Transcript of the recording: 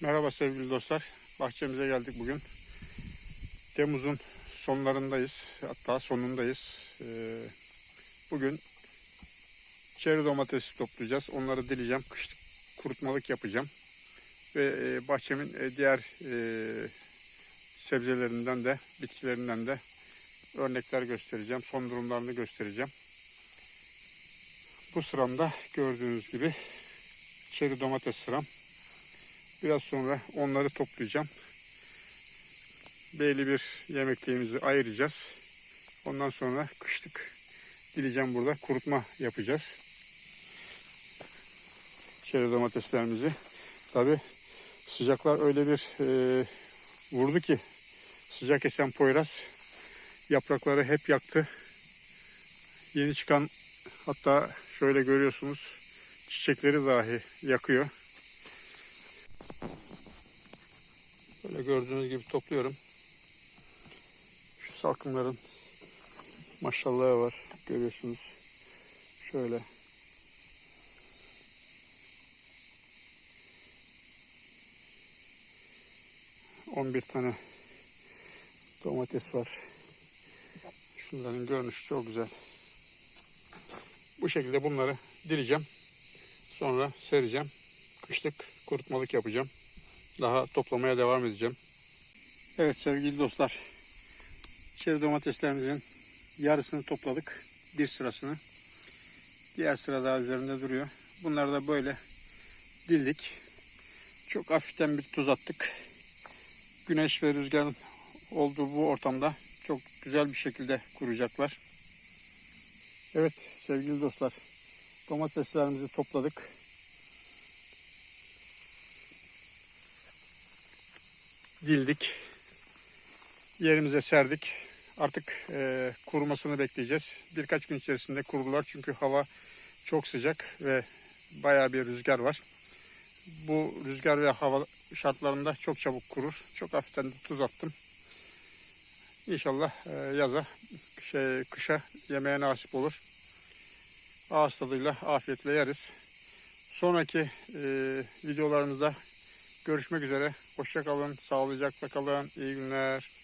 Merhaba sevgili dostlar. Bahçemize geldik bugün. Temmuz'un sonlarındayız. Hatta sonundayız. Ee, Bugün çeri domatesi toplayacağız. Onları dileyeceğim. Kışlık kurutmalık yapacağım. Ve e, bahçemin e, diğer e, sebzelerinden de, bitkilerinden de örnekler göstereceğim. Son durumlarını göstereceğim. Bu sıramda gördüğünüz gibi çeri domates sıram. Biraz sonra onları toplayacağım. Belli bir yemekliğimizi ayıracağız. Ondan sonra kışlık dileyeceğim burada kurutma yapacağız. Çeri domateslerimizi. Tabi sıcaklar öyle bir e, vurdu ki sıcak esen Poyraz yaprakları hep yaktı. Yeni çıkan hatta şöyle görüyorsunuz çiçekleri dahi yakıyor. Böyle gördüğünüz gibi topluyorum. Şu salkımların maşallahı var. Görüyorsunuz. Şöyle. On bir tane domates var. Şunların görünüşü çok güzel. Bu şekilde bunları dileceğim. Sonra sereceğim. Kışlık kurutmalık yapacağım daha toplamaya devam edeceğim. Evet sevgili dostlar. Çeri domateslerimizin yarısını topladık. Bir sırasını. Diğer sıra daha üzerinde duruyor. Bunları da böyle dildik. Çok hafiften bir tuz attık. Güneş ve rüzgarın olduğu bu ortamda çok güzel bir şekilde kuracaklar. Evet sevgili dostlar. Domateslerimizi topladık. Dildik. Yerimize serdik. Artık e, kurumasını bekleyeceğiz. Birkaç gün içerisinde kurudular çünkü hava çok sıcak ve bayağı bir rüzgar var. Bu rüzgar ve hava şartlarında çok çabuk kurur. Çok hafiften de tuz attım. İnşallah e, yaza, şey, kışa yemeğe nasip olur. Ağız tadıyla afiyetle yeriz. Sonraki e, videolarımızda Görüşmek üzere. Hoşça kalın. Sağlıcakla kalın. İyi günler.